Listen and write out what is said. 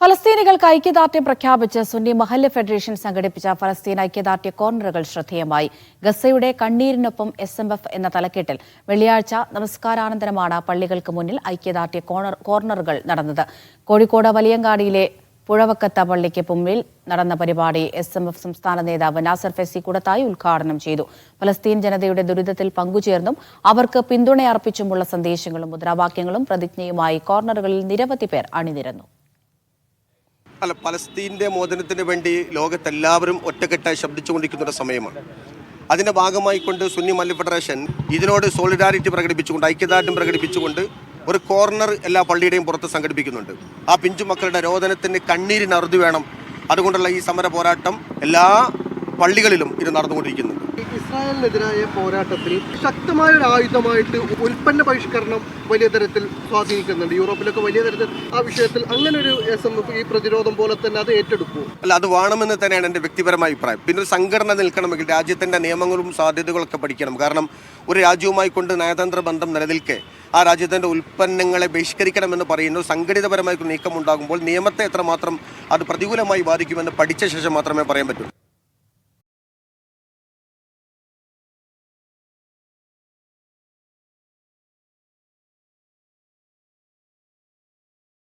ഫലസ്തീനികൾക്ക് ഐക്യദാർഢ്യം പ്രഖ്യാപിച്ച് സുന്നി മഹല്ല് ഫെഡറേഷൻ സംഘടിപ്പിച്ച ഫലസ്തീൻ ഐക്യദാർഢ്യ കോർണറുകൾ ശ്രദ്ധേയമായി. ഗസയുടെ കണ്ണീരിനൊപ്പം എസ് എം എഫ് എന്ന തലക്കെട്ടിൽ വെള്ളിയാഴ്ച നമസ്കാരാനന്തരമാണ് പള്ളികൾക്ക് മുന്നിൽ ഐക്യദാർഢ്യ കോർണറുകൾ നടന്നത്. കോഴിക്കോട് വലിയങ്കാടിയിലെ പുഴവക്കത്ത പള്ളിക്ക് മുമ്പിൽ നടന്ന പരിപാടി എസ് എം എഫ് സംസ്ഥാന നേതാവ് നാസർ ഫെസി കൂടത്തായി ഉദ്ഘാടനം ചെയ്തു. ഫലസ്തീൻ ജനതയുടെ ദുരിതത്തിൽ പങ്കുചേർന്നും അവർക്ക് പിന്തുണയർപ്പിച്ചുമുള്ള സന്ദേശങ്ങളും മുദ്രാവാക്യങ്ങളും പ്രതിജ്ഞയുമായി കോർണറുകളിൽ നിരവധി പേർ അണിനിരന്നു. അല്ല പലസ്തീന്റെ മോചനത്തിന് വേണ്ടി ലോകത്തെല്ലാവരും ഒറ്റക്കെട്ടായി ശബ്ദിച്ചുകൊണ്ടിരിക്കുന്ന സമയമാണ്. അതിന്റെ ഭാഗമായിക്കൊണ്ട് സുന്നി മല്ലി ഫെഡറേഷൻ ഇതിനോട് സോളിഡാരിറ്റി പ്രകടിപ്പിച്ചുകൊണ്ട് ഐക്യദാർഢ്യം പ്രകടിപ്പിച്ചുകൊണ്ട് ഒരു കോർണർ എല്ലാ പള്ളിയുടെയും പുറത്ത് സംഘടിപ്പിക്കുന്നുണ്ട്. ആ പിഞ്ചു മക്കളുടെ രോദനത്തിന് കണ്ണീരിന് അറുതി വേണം. അതുകൊണ്ടുള്ള ഈ സമര പോരാട്ടം എല്ലാ പള്ളികളിലും ഇത് നടന്നുകൊണ്ടിരിക്കുന്നുണ്ട് ഇസ്രായേലിനെതിരായ പോരാട്ടത്തിൽ ശക്തമായ ഒരു ആയുധമായിട്ട് ഉൽപ്പന്ന ബഹിഷ്കരണം വലിയ തരത്തിൽ സ്വാധീനിക്കുന്നുണ്ട്. യൂറോപ്പിലൊക്കെ വലിയ തരത്തിൽ ആ വിഷയത്തിൽ അങ്ങനെ ഒരു എസ് എം എഫ് ഈ പ്രതിരോധം പോലെ തന്നെ അത് ഏറ്റെടുക്കൂ അല്ല അത് വേണമെന്ന് തന്നെയാണ് എന്റെ വ്യക്തിപരമായ അഭിപ്രായം. പിന്നെ ഒരു സംഘടന നിൽക്കണമെങ്കിൽ രാജ്യത്തിന്റെ നിയമങ്ങളും സാധ്യതകളൊക്കെ പഠിക്കണം. കാരണം ഒരു രാജ്യവുമായി കൊണ്ട് നയതന്ത്ര ബന്ധം നിലനിൽക്കെ ആ രാജ്യത്തിന്റെ ഉൽപ്പന്നങ്ങളെ ബഹിഷ്കരിക്കണമെന്ന് പറയുന്ന സംഘടിതപരമായ നീക്കം ഉണ്ടാകുമ്പോൾ നിയമത്തെ എത്രമാത്രം അത് പ്രതികൂലമായി ബാധിക്കുമെന്ന് പഠിച്ച ശേഷം മാത്രമേ പറയാൻ പറ്റൂ.